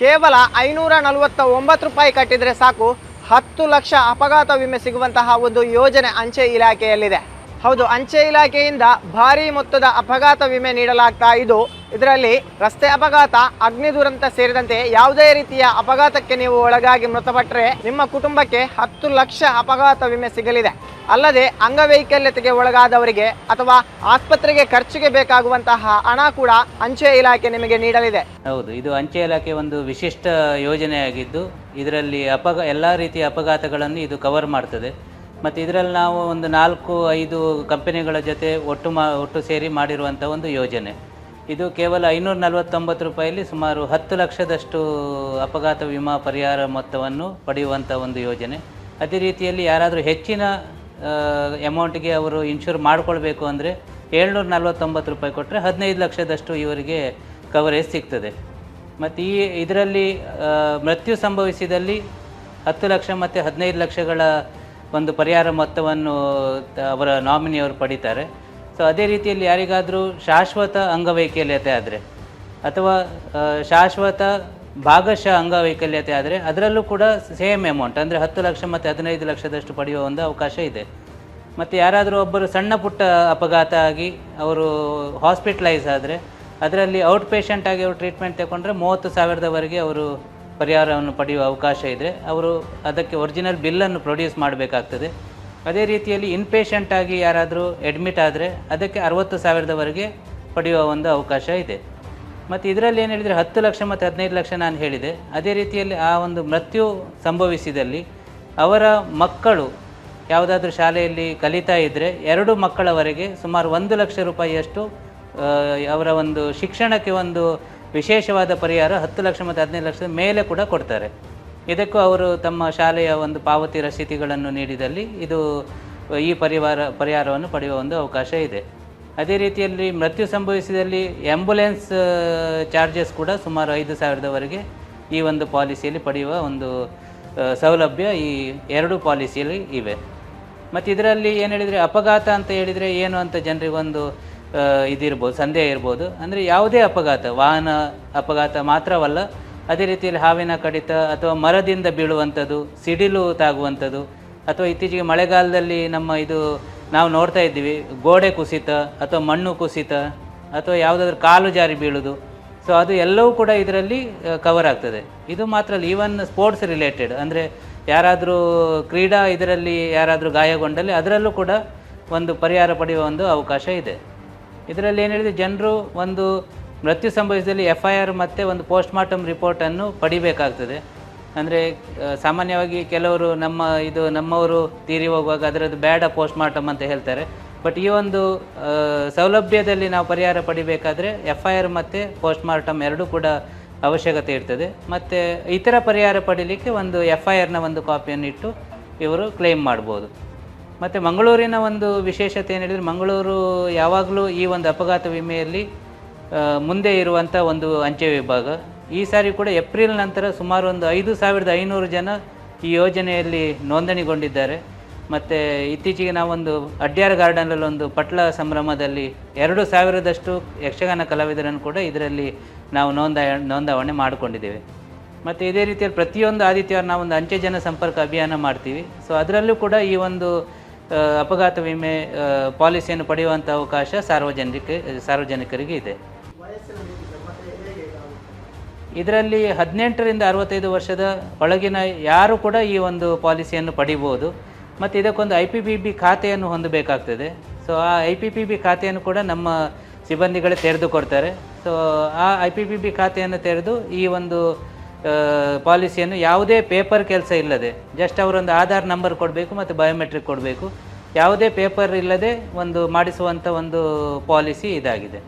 ಕೇವಲ ಐನೂರ ನಲವತ್ತ ಒಂಬತ್ತು ರೂಪಾಯಿ ಕಟ್ಟಿದರೆ ಸಾಕು ಹತ್ತು ಲಕ್ಷ ಅಪಘಾತ ವಿಮೆ ಸಿಗುವಂತಹ ಒಂದು ಯೋಜನೆ ಅಂಚೆ ಇಲಾಖೆಯಲ್ಲಿದೆ. ಹೌದು, ಅಂಚೆ ಇಲಾಖೆಯಿಂದ ಭಾರಿ ಮೊತ್ತದ ಅಪಘಾತ ವಿಮೆ ನೀಡಲಾಗ್ತಾ ಇದು ಇದರಲ್ಲಿ ರಸ್ತೆ ಅಪಘಾತ, ಅಗ್ನಿ ದುರಂತ ಸೇರಿದಂತೆ ಯಾವುದೇ ರೀತಿಯ ಅಪಘಾತಕ್ಕೆ ನೀವು ಒಳಗಾಗಿ ಮೃತಪಟ್ಟರೆ ನಿಮ್ಮ ಕುಟುಂಬಕ್ಕೆ ಹತ್ತು ಲಕ್ಷ ಅಪಘಾತ ವಿಮೆ ಸಿಗಲಿದೆ. ಅಲ್ಲದೆ ಅಂಗವೈಕಲ್ಯತೆಗೆ ಒಳಗಾದವರಿಗೆ ಅಥವಾ ಆಸ್ಪತ್ರೆಗೆ ಖರ್ಚಿಗೆ ಬೇಕಾಗುವಂತಹ ಹಣ ಕೂಡ ಅಂಚೆ ಇಲಾಖೆ ನಿಮಗೆ ನೀಡಲಿದೆ. ಹೌದು, ಇದು ಅಂಚೆ ಇಲಾಖೆ ಒಂದು ವಿಶಿಷ್ಟ ಯೋಜನೆಯಾಗಿದ್ದು, ಇದರಲ್ಲಿ ಅಪಘ, ಎಲ್ಲ ರೀತಿಯ ಅಪಘಾತಗಳನ್ನು ಇದು ಕವರ್ ಮಾಡ್ತದೆ. ಮತ್ತು ಇದರಲ್ಲಿ ನಾವು ಒಂದು ನಾಲ್ಕು, ಐದು ಕಂಪನಿಗಳ ಜೊತೆ ಒಟ್ಟು ಮಾ, ಒಟ್ಟು ಸೇರಿ ಮಾಡಿರುವಂಥ ಒಂದು ಯೋಜನೆ. ಇದು ಕೇವಲ ಐನೂರ ನಲವತ್ತೊಂಬತ್ತು ರೂಪಾಯಲ್ಲಿ ಸುಮಾರು ಹತ್ತು ಲಕ್ಷದಷ್ಟು ಅಪಘಾತ ವಿಮಾ ಪರಿಹಾರ ಮೊತ್ತವನ್ನು ಪಡೆಯುವಂಥ ಒಂದು ಯೋಜನೆ. ಅದೇ ರೀತಿಯಲ್ಲಿ ಯಾರಾದರೂ ಹೆಚ್ಚಿನ ಅಮೌಂಟ್ಗೆ ಅವರು ಇನ್ಶೂರ್ ಮಾಡಿಕೊಳ್ಬೇಕು ಅಂದರೆ ಏಳ್ನೂರ ನಲ್ವತ್ತೊಂಬತ್ತು ರೂಪಾಯಿ ಕೊಟ್ಟರೆ ಹದಿನೈದು ಲಕ್ಷದಷ್ಟು ಇವರಿಗೆ ಕವರೇಜ್ ಸಿಗ್ತದೆ. ಮತ್ತು ಈ ಇದರಲ್ಲಿ ಮೃತ್ಯು ಸಂಭವಿಸಿದಲ್ಲಿ ಹತ್ತು ಲಕ್ಷ ಮತ್ತು ಹದಿನೈದು ಲಕ್ಷಗಳ ಒಂದು ಪರಿಹಾರ ಮೊತ್ತವನ್ನು ಅವರ ನಾಮಿನಿಯವರು ಪಡಿತಾರೆ. ಸೊ ಅದೇ ರೀತಿಯಲ್ಲಿ ಯಾರಿಗಾದರೂ ಶಾಶ್ವತ ಅಂಗವೈಕಲ್ಯತೆ ಆದರೆ ಅಥವಾ ಶಾಶ್ವತ ಭಾಗಶಃ ಅಂಗವೈಕಲ್ಯತೆ ಆದರೆ ಅದರಲ್ಲೂ ಕೂಡ ಸೇಮ್ ಅಮೌಂಟ್ ಅಂದರೆ ಹತ್ತು ಲಕ್ಷ ಮತ್ತು ಹದಿನೈದು ಲಕ್ಷದಷ್ಟು ಪಡೆಯುವ ಒಂದು ಅವಕಾಶ ಇದೆ. ಮತ್ತು ಯಾರಾದರೂ ಒಬ್ಬರು ಸಣ್ಣ ಪುಟ್ಟ ಅಪಘಾತ ಆಗಿ ಅವರು ಹಾಸ್ಪಿಟ್ಲೈಸ್ ಆದರೆ ಅದರಲ್ಲಿ ಔಟ್ ಪೇಷಂಟ್ ಆಗಿ ಅವರು ಟ್ರೀಟ್ಮೆಂಟ್ ತಗೊಂಡ್ರೆ ಮೂವತ್ತು ಸಾವಿರದವರೆಗೆ ಅವರು ಪರಿಹಾರವನ್ನು ಪಡೆಯುವ ಅವಕಾಶ ಇದೆ ಅವರು ಅದಕ್ಕೆ ಒರಿಜಿನಲ್ ಬಿಲ್ಲನ್ನು ಪ್ರೊಡ್ಯೂಸ್ ಮಾಡಬೇಕಾಗ್ತದೆ. ಅದೇ ರೀತಿಯಲ್ಲಿ ಇನ್ಪೇಷಂಟ್ ಆಗಿ ಯಾರಾದರೂ ಅಡ್ಮಿಟ್ ಆದರೆ ಅದಕ್ಕೆ ಅರವತ್ತು ಸಾವಿರದವರೆಗೆ ಪಡೆಯುವ ಒಂದು ಅವಕಾಶ ಇದೆ. ಮತ್ತು ಇದರಲ್ಲಿ ಏನು ಹೇಳಿದರೆ ಹತ್ತು ಲಕ್ಷ ಮತ್ತು ಹದಿನೈದು ಲಕ್ಷ ನಾನು ಹೇಳಿದೆ. ಅದೇ ರೀತಿಯಲ್ಲಿ ಆ ಒಂದು ಮೃತ್ಯು ಸಂಭವಿಸಿದಲ್ಲಿ ಅವರ ಮಕ್ಕಳು ಯಾವುದಾದ್ರೂ ಶಾಲೆಯಲ್ಲಿ ಕಲಿತಾ ಇದ್ದರೆ ಎರಡು ಮಕ್ಕಳವರೆಗೆ ಸುಮಾರು ಒಂದು ಲಕ್ಷ ರೂಪಾಯಿಯಷ್ಟು ಅವರ ಒಂದು ಶಿಕ್ಷಣಕ್ಕೆ ಒಂದು ವಿಶೇಷವಾದ ಪರಿಹಾರ ಹತ್ತು ಲಕ್ಷ ಮತ್ತು ಹದಿನೈದು ಲಕ್ಷದ ಮೇಲೆ ಕೂಡ ಕೊಡ್ತಾರೆ. ಇದಕ್ಕೂ ಅವರು ತಮ್ಮ ಶಾಲೆಯ ಒಂದು ಪಾವತಿ ರಸೀತಿಗಳನ್ನು ನೀಡಿದಲ್ಲಿ ಇದು ಈ ಪರಿವಾರ, ಪರಿಹಾರವನ್ನು ಪಡೆಯುವ ಒಂದು ಅವಕಾಶ ಇದೆ. ಅದೇ ರೀತಿಯಲ್ಲಿ ಮೃತ್ಯು ಸಂಭವಿಸಿದಲ್ಲಿ ಆ್ಯಂಬುಲೆನ್ಸ್ ಚಾರ್ಜಸ್ ಕೂಡ ಸುಮಾರು ಐದು ಸಾವಿರದವರೆಗೆ ಈ ಒಂದು ಪಾಲಿಸಿಯಲ್ಲಿ ಪಡೆಯುವ ಒಂದು ಸೌಲಭ್ಯ ಈ ಎರಡು ಪಾಲಿಸಿಯಲ್ಲಿ ಇವೆ. ಮತ್ತು ಇದರಲ್ಲಿ ಏನು ಹೇಳಿದರೆ ಅಪಘಾತ ಅಂತ ಹೇಳಿದರೆ ಏನು ಅಂತ ಜನರಿಗೊಂದು ಒಂದು ಇದಿರ್ಬೋದು, ಸಂದೇಹ ಇರ್ಬೋದು. ಅಂದರೆ ಯಾವುದೇ ಅಪಘಾತ, ವಾಹನ ಅಪಘಾತ ಮಾತ್ರವಲ್ಲ ಅದೇ ರೀತಿಯಲ್ಲಿ ಹಾವಿನ ಕಡಿತ ಅಥವಾ ಮರದಿಂದ ಬೀಳುವಂಥದ್ದು, ಸಿಡಿಲು ತಾಗುವಂಥದ್ದು, ಅಥವಾ ಇತ್ತೀಚೆಗೆ ಮಳೆಗಾಲದಲ್ಲಿ ನಮ್ಮ ಇದು ನಾವು ನೋಡ್ತಾ ಇದ್ದೀವಿ, ಗೋಡೆ ಕುಸಿತ ಅಥವಾ ಮಣ್ಣು ಕುಸಿತ ಅಥವಾ ಯಾವುದಾದ್ರೂ ಕಾಲು ಜಾರಿ ಬೀಳೋದು. ಸೊ ಅದು ಎಲ್ಲವೂ ಕೂಡ ಇದರಲ್ಲಿ ಕವರ್ ಆಗ್ತದೆ. ಇದು ಮಾತ್ರ ಅಲ್ಲ ಈವನ್ ಸ್ಪೋರ್ಟ್ಸ್ ರಿಲೇಟೆಡ್ ಅಂದರೆ ಯಾರಾದರೂ ಕ್ರೀಡಾ ಇದರಲ್ಲಿ ಯಾರಾದರೂ ಗಾಯಗೊಂಡಲ್ಲಿ ಅದರಲ್ಲೂ ಕೂಡ ಒಂದು ಪರಿಹಾರ ಪಡೆಯುವ ಒಂದು ಅವಕಾಶ ಇದೆ. ಇದರಲ್ಲಿ ಏನು ಹೇಳಿದರೆ, ಜನರು ಒಂದು ಮೃತ್ಯು ಸಂಭವಿಸಿದಲ್ಲಿ ಎಫ್ ಐ ಆರ್ ಮತ್ತು ಒಂದು ಪೋಸ್ಟ್ ಮಾರ್ಟಮ್ ರಿಪೋರ್ಟನ್ನು ಪಡಿಬೇಕಾಗ್ತದೆ. ಅಂದರೆ ಸಾಮಾನ್ಯವಾಗಿ ಕೆಲವರು ನಮ್ಮ ಇದು ನಮ್ಮವರು ತೀರಿ ಹೋಗುವಾಗ ಅದರದ್ದು ಬೇಡ ಪೋಸ್ಟ್ ಮಾರ್ಟಮ್ ಅಂತ ಹೇಳ್ತಾರೆ. ಬಟ್ ಈ ಒಂದು ಸೌಲಭ್ಯದಲ್ಲಿ ನಾವು ಪರಿಹಾರ ಪಡಿಬೇಕಾದ್ರೆ ಎಫ್ ಐ ಆರ್ ಮತ್ತು ಪೋಸ್ಟ್ ಮಾರ್ಟಮ್ ಎರಡೂ ಕೂಡ ಅವಶ್ಯಕತೆ ಇರ್ತದೆ. ಮತ್ತು ಇತರ ಪರಿಹಾರ ಪಡೀಲಿಕ್ಕೆ ಒಂದು ಎಫ್ ಐ ಆರ್ನ ಒಂದು ಕಾಪಿಯನ್ನು ಇಟ್ಟು ಇವರು ಕ್ಲೇಮ್ ಮಾಡ್ಬೋದು. ಮತ್ತು ಮಂಗಳೂರಿನ ಒಂದು ವಿಶೇಷತೆ ಏನು ಹೇಳಿದರೆ, ಮಂಗಳೂರು ಯಾವಾಗಲೂ ಈ ಒಂದು ಅಪಘಾತ ವಿಮೆಯಲ್ಲಿ ಮುಂದೆ ಇರುವಂಥ ಒಂದು ಅಂಚೆ ವಿಭಾಗ. ಈ ಸಾರಿ ಕೂಡ ಏಪ್ರಿಲ್ ನಂತರ ಸುಮಾರು ಒಂದು ಐದು ಸಾವಿರದ ಐನೂರು ಜನ ಈ ಯೋಜನೆಯಲ್ಲಿ ನೋಂದಣಿಗೊಂಡಿದ್ದಾರೆ. ಮತ್ತು ಇತ್ತೀಚೆಗೆ ನಾವೊಂದು ಅಡ್ಯಾರ ಗಾರ್ಡನಲ್ಲಿ ಒಂದು ಪಟ್ಲ ಸಂಭ್ರಮದಲ್ಲಿ ಎರಡು ಸಾವಿರದಷ್ಟು ಯಕ್ಷಗಾನ ಕಲಾವಿದರನ್ನು ಕೂಡ ಇದರಲ್ಲಿ ನಾವು ನೋಂದ, ನೋಂದಾವಣೆ ಮಾಡಿಕೊಂಡಿದ್ದೇವೆ. ಮತ್ತು ಇದೇ ರೀತಿಯಲ್ಲಿ ಪ್ರತಿಯೊಂದು ಆದಿತ್ಯವಾರ ನಾವೊಂದು ಅಂಚೆ ಜನ ಸಂಪರ್ಕ ಅಭಿಯಾನ ಮಾಡ್ತೀವಿ. ಸೊ ಅದರಲ್ಲೂ ಕೂಡ ಈ ಒಂದು ಅಪಘಾತ ವಿಮೆ ಪಾಲಿಸಿಯನ್ನು ಪಡೆಯುವಂಥ ಅವಕಾಶ ಸಾರ್ವಜನಿಕ, ಸಾರ್ವಜನಿಕರಿಗೆ ಇದೆ. ಇದರಲ್ಲಿ ಹದಿನೆಂಟರಿಂದ ಅರವತ್ತೈದು ವರ್ಷದ ಒಳಗಿನ ಯಾರು ಕೂಡ ಈ ಒಂದು ಪಾಲಿಸಿಯನ್ನು ಪಡಿಬೋದು. ಮತ್ತು ಇದಕ್ಕೊಂದು ಐ ಪಿ ಪಿ ಬಿ ಖಾತೆಯನ್ನು ಹೊಂದಬೇಕಾಗ್ತದೆ. ಸೊ ಆ ಐ ಪಿ ಪಿ ಬಿ ಖಾತೆಯನ್ನು ಕೂಡ ನಮ್ಮ ಸಿಬ್ಬಂದಿಗಳೇ ತೆರೆದು ಕೊಡ್ತಾರೆ. ಸೊ ಆ ಐ ಪಿ ಪಿ ಬಿ ಖಾತೆಯನ್ನು ತೆರೆದು ಈ ಒಂದು ಪಾಲಿಸಿಯನ್ನು ಯಾವುದೇ ಪೇಪರ್ ಕೆಲಸ ಇಲ್ಲದೆ ಜಸ್ಟ್ ಅವರೊಂದು ಆಧಾರ್ ನಂಬರ್ ಕೊಡಬೇಕು ಮತ್ತು ಬಯೋಮೆಟ್ರಿಕ್ ಕೊಡಬೇಕು. ಯಾವುದೇ ಪೇಪರ್ ಇಲ್ಲದೆ ಒಂದು ಮಾಡಿಸುವಂಥ ಒಂದು ಪಾಲಿಸಿ ಇದಾಗಿದೆ.